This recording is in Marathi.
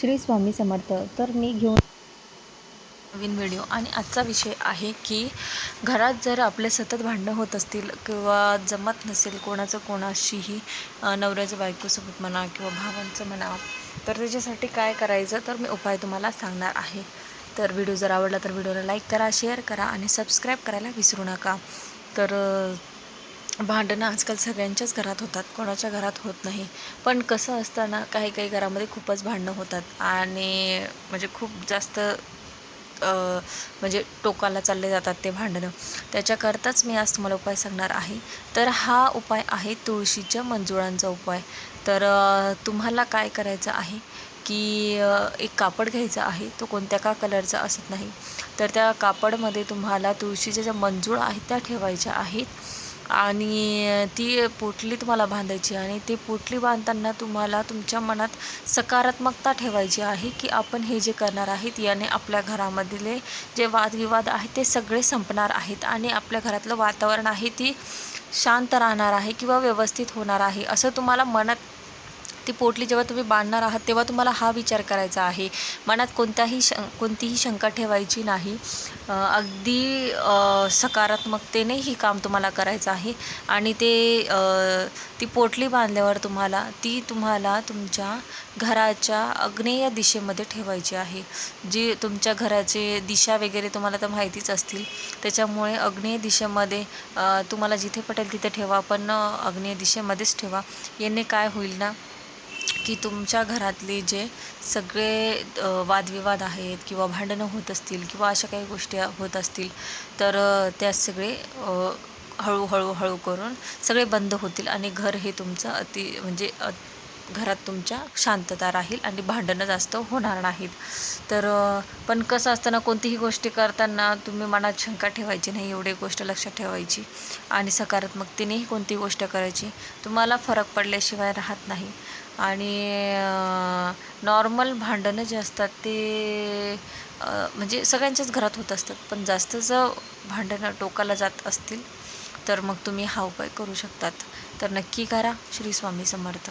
श्री स्वामी समर्थ. तर मी घेऊन नवीन व्हिडिओ आणि आजचा विषय आहे की घरात जर आपले सतत भांडणं होत असतील किंवा जमत नसेल कोणाचं कोणाशीही नवऱ्याचं बायकोसोबत म्हणा किंवा भावांचं म्हणा तर त्याच्यासाठी काय करायचं तर मी उपाय तुम्हाला सांगणार आहे. तर व्हिडिओ जर आवडला तर व्हिडिओला लाईक करा शेअर करा आणि सबस्क्राईब करायला विसरू नका. तर भांडणं आजकाल सगळ्यांच्याच घरात होतात कोणाच्या घरात होत नाही. पण कसं असताना काही काही घरामध्ये खूपच भांडणं होतात आणि म्हणजे खूप जास्त म्हणजे टोकाला चालले जातात ते भांडणं. त्याच्याकरताच मी आज तुम्हाला उपाय सांगणार आहे. तर हा उपाय आहे तुळशीच्या मंजुळांचा उपाय. तर तुम्हाला काय करायचं आहे की एक कापड घ्यायचा आहे तो कोणत्या का कलरचा असत नाही. तर त्या कापडमध्ये तुम्हाला तुळशीच्या ज्या मंजूळ आहेत त्या ठेवायच्या आहेत. आणि ती पोटली तुम्हाला बांधायची आणि ती पोटली बांधताना तुम्हाला तुमच्या मनात सकारात्मकता ठेवायची आहे की आपण हे जे करणार आहेत याने आपल्या घरामधले जे वादविवाद आहेत ते सगळे संपणार आहेत आणि आपल्या घरातलं वातावरण आहे ती शांत राहणार आहे किंवा व्यवस्थित होणार आहे असं तुम्हाला मनात ती पोटली जेव्हा तुम्ही बांधणार आहात तेव्हा तुम्हाला हा विचार करायचा आहे. मनात कोणत्याही श कोणतीही शंका ठेवायची नाही. अगदी सकारात्मकतेने ही काम तुम्हाला करायचं आहे. आणि ते ती पोटली बांधल्यावर तुम्हाला ती तुम्हाला तुमच्या घराच्या आग्नेय दिशेमध्ये ठेवायची आहे. जी तुमच्या घराचे दिशा वगैरे तुम्हाला तर माहितीच असतील. त्याच्यामुळे अग्नेय दिशेमध्ये तुम्हाला जिथे पटेल तिथे ठेवा पण अग्नेय दिशेमध्येच ठेवा. याने काय होईल ना की तुमच्या घरातले जे सगळे वादविवाद आहेत किंवा भांडणं होत असतील किंवा अशा काही गोष्टी होत असतील तर त्या सगळे हळूहळू हळू करून सगळे बंद होतील आणि घर हे तुमचं अति म्हणजे घरात तुमच्या शांतता राहील आणि भांडणं जास्त होणार नाहीत. तर पण कसं असताना कोणतीही गोष्टी करताना तुम्ही मनात शंका ठेवायची नाही एवढी गोष्ट लक्षात ठेवायची आणि सकारात्मकतेनेही कोणती गोष्ट करायची तुम्हाला फरक पडल्याशिवाय राहत नाही. आणि नॉर्मल भांडणं जे असतात ते म्हणजे सगळ्यांच्याच घरात होत असतात पण जास्त जर भांडणं टोकाला जात असतील तर मग तुम्ही हा उपाय करू शकतात. तर नक्की करा. श्री स्वामी समर्थ.